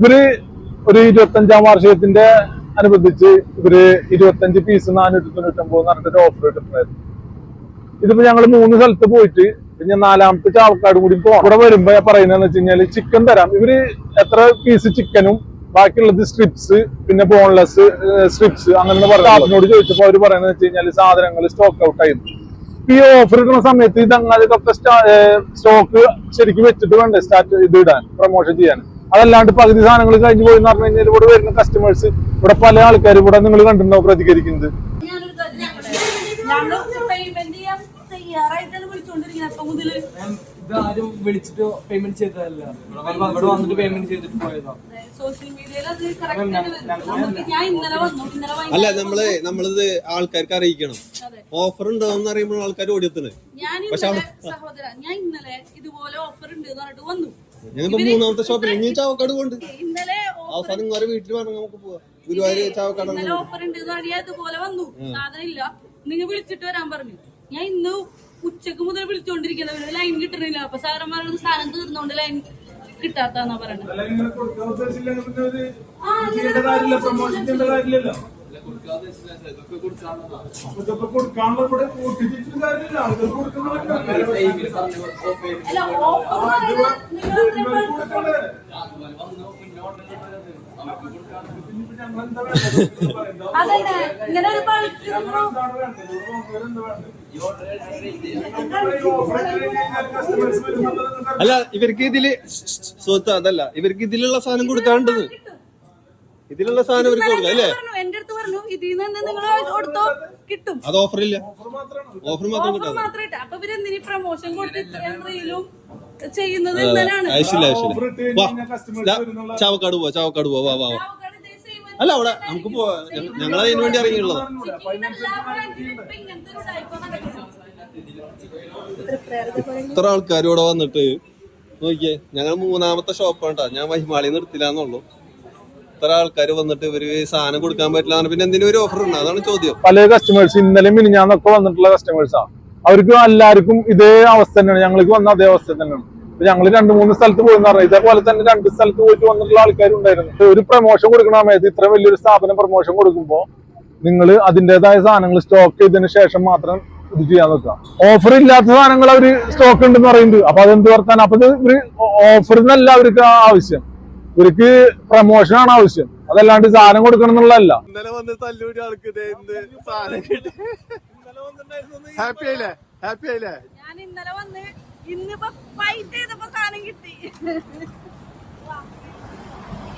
ഇവർ ഒരു ഇരുപത്തഞ്ചാം വാർഷികത്തിന്റെ അനുബന്ധിച്ച് ഇവർ ഇരുപത്തഞ്ച് പീസ് നാനൂറ്റി തൊണ്ണൂറ്റൊമ്പത് പറഞ്ഞിട്ട് ഓഫർ ഇട്ടിട്ടുണ്ടായിരുന്നു. ഇതിപ്പോ ഞങ്ങൾ മൂന്ന് സ്ഥലത്ത് പോയിട്ട് പിന്നെ നാലാമത്തെ ചാവക്കാട് കൂടി പോകണം ഇവിടെ വരുമ്പോ പറയുന്നതെന്ന് വെച്ച് കഴിഞ്ഞാൽ ചിക്കൻ തരാം. ഇവർ എത്ര പീസ് ചിക്കനും ബാക്കിയുള്ളത് സ്ട്രിപ്സ് പിന്നെ ബോൺലെസ് സ്ട്രിപ്സ് അങ്ങനെ പറഞ്ഞു സ്റ്റാഫിനോട് ചോദിച്ചപ്പോ അവർ പറയുന്നത് വെച്ച് കഴിഞ്ഞാൽ സാധനങ്ങൾ സ്റ്റോക്ക് ഔട്ട് ആയിരുന്നു ഈ ഓഫർ ഇടുന്ന സമയത്ത് ഇത് സ്റ്റോക്ക് ശരിക്കും വെച്ചിട്ട് വേണ്ടേ? സ്റ്റാർട്ട് ഇത് ഇടാൻ പ്രൊമോഷൻ ചെയ്യാൻ? അതല്ലാണ്ട് പകുതി സാധനങ്ങൾ കഴിഞ്ഞ് പോയി എന്ന് പറഞ്ഞു കഴിഞ്ഞാൽ ഇവിടെ വരുന്ന കസ്റ്റമേഴ്സ് ഇവിടെ പല ആൾക്കാർ ഇവിടെ നിങ്ങൾ കണ്ടിട്ടുണ്ടോ പ്രതികരിക്കുന്നത്? ഞാനൊരു കാര്യം ചോദിക്കട്ടെ? ഞങ്ങൾ പേയ്മെന്റ് ചെയ്യാൻ തയ്യാറായിട്ടാണ് വിളിച്ചോണ്ടിരിക്കുന്നത്. അപ്പൊ മുതൽ ഇത് ആരും വിളിച്ചിട്ട് പേയ്മെന്റ് ചെയ്തതല്ല. ഇവിടെ വന്നിട്ട് പേയ്മെന്റ് ചെയ്തിട്ട് പോയതാ. അല്ല നമ്മൾ നമ്മളിത് ആൾക്കാർക്ക് അറിയിക്കണം. ഓഫർ ഉണ്ടോന്ന് അറിയുമ്പോൾ ആൾക്കാർ ഓടിയെത്തണേ ഞാൻ ഇന്നലെ ഞാൻ ഇന്നലെ ഇതുപോലെ ഓഫർ ഉണ്ട് എന്ന് പറഞ്ഞിട്ട് വന്നു. ഞങ്ങളിപ്പോ മൂന്നാമത്തെ ഷോപ്പിൽ ഇനി ചാവക്കാട് കൊണ്ട് ഇന്നലെ അവസാനം വേറെ വീട്ടിൽ വേണം നമുക്ക് പോവാം. ഗുരുവായൂർ ചാവക്കാട് ഇന്നലെ ഓഫർ ഉണ്ട് ഇതുപോലെ വന്നു. സാധനം ഇല്ല. നിങ്ങൾ വിളിച്ചിട്ട് വരാൻ പറഞ്ഞു. ഞാൻ ഇന്ന് ഉച്ചയ്ക്ക് മുതൽ വിളിച്ചോണ്ടിരിക്കുന്ന ലൈൻ കിട്ടണില്ല. അപ്പൊ സാറന്മാരോട് സാധനം തീർന്നോണ്ട് ലൈൻ കിട്ടാത്താന്നാ പറയണത് ആ, ഒരു ബൾക്ക് അല്ല ഇവർക്ക് ഇതിൽ സുഹൃത്ത് അതല്ല ഇവർക്ക് ഇതിലുള്ള സാധനം കൊടുക്കാണ്ടത് ഇതിലുള്ള സാധനം ഇവർക്ക് കൊടുക്കാം അല്ലേ? ഇതിൽ നിന്ന് നിങ്ങൾ കൊടുത്തോ കിട്ടും. അത് ഓഫർ ഇല്ല. ഓഫർ മാത്രം ഓഫർ കിട്ടാതെ. മാത്രം ഇട്ട്. അപ്പൊ ഇവരെന്തിനീ പ്രൊമോഷൻ കൊടുത്ത് ഇത്രയും റീലും ചെയ്യുന്നത് ചാവക്കാട് പോവാ ചാവക്കാട് പോവാ വാ വാ അല്ല അവിടെ നമുക്ക് പോവാ. ഞങ്ങൾ അതിന് വേണ്ടി ഇറങ്ങിയുള്ളത് ചിക്കിങ്ങിന്റെ എല്ലാ ഇങ്ങനത്തെ ഒരു type ആണ് നടക്കുന്നത്. ഇത്ര ആൾക്കാർ ഇവിടെ വന്നിട്ട് നോക്കിയേ ഞങ്ങൾ മൂന്നാമത്തെ ഷോപ്പാണ് കേട്ടോ ഞാൻ മഹിമാളി നിർത്തില്ലാന്നുള്ളൂ ഇത്ര ആൾക്കാർ വന്നിട്ട് ഇവർ സാധനം കൊടുക്കാൻ പറ്റില്ല പിന്നെ എന്തിനും ഒരു ഓഫർ ഉണ്ട്? അതാണ് ചോദ്യം. പല കസ്റ്റമേഴ്സ് ഇന്നലെ മിനിഞ്ഞാന്നൊക്കെ വന്നിട്ടുള്ള കസ്റ്റമേഴ്സാ അവർക്ക് എല്ലാവർക്കും ഇതേ അവസ്ഥ തന്നെയാണ്. ഞങ്ങൾക്ക് വന്ന അതേ അവസ്ഥ തന്നെയാണ്. ഞങ്ങൾ രണ്ട് മൂന്ന് സ്ഥലത്ത് പോയി പറഞ്ഞു ഇതേപോലെ തന്നെ രണ്ട് സ്ഥലത്ത് പോയിട്ട് വന്നിട്ടുള്ള ആൾക്കാരുണ്ടായിരുന്നു ഒരു പ്രൊമോഷൻ കൊടുക്കണ സമയത്ത് ഇത്ര വലിയൊരു സ്ഥാപനം പ്രൊമോഷൻ കൊടുക്കുമ്പോൾ നിങ്ങൾ അതിന്റെതായ സാധനങ്ങൾ സ്റ്റോക്ക് ചെയ്തതിന് ശേഷം മാത്രം ഇത് ചെയ്യാൻ നോക്കുക. ഓഫർ ഇല്ലാത്ത സാധനങ്ങൾ അവർ സ്റ്റോക്ക് ഉണ്ടെന്ന് പറയുന്നുണ്ട്. അപ്പൊ അതെന്ത് വർത്താനം? അപ്പൊ ഇത് ഓഫർ എന്നല്ല അവർക്ക് ആവശ്യം. ഇവർക്ക് പ്രമോഷനാണ് ആവശ്യം. അതല്ലാണ്ട് സാധനം കൊടുക്കണം എന്നുള്ളതല്ല. ഇന്നലെ വന്ന് തല്ലൂരി ആൾക്ക് സാധനം കിട്ടി. ഹാപ്പി ആയില്ലേ ഹാപ്പി ആയില്ലേ ഞാൻ ഇന്നലെ വന്ന് ഇന്നിപ്പോ ഫൈറ്റ് ചെയ്തപ്പോ സാധനം കിട്ടി.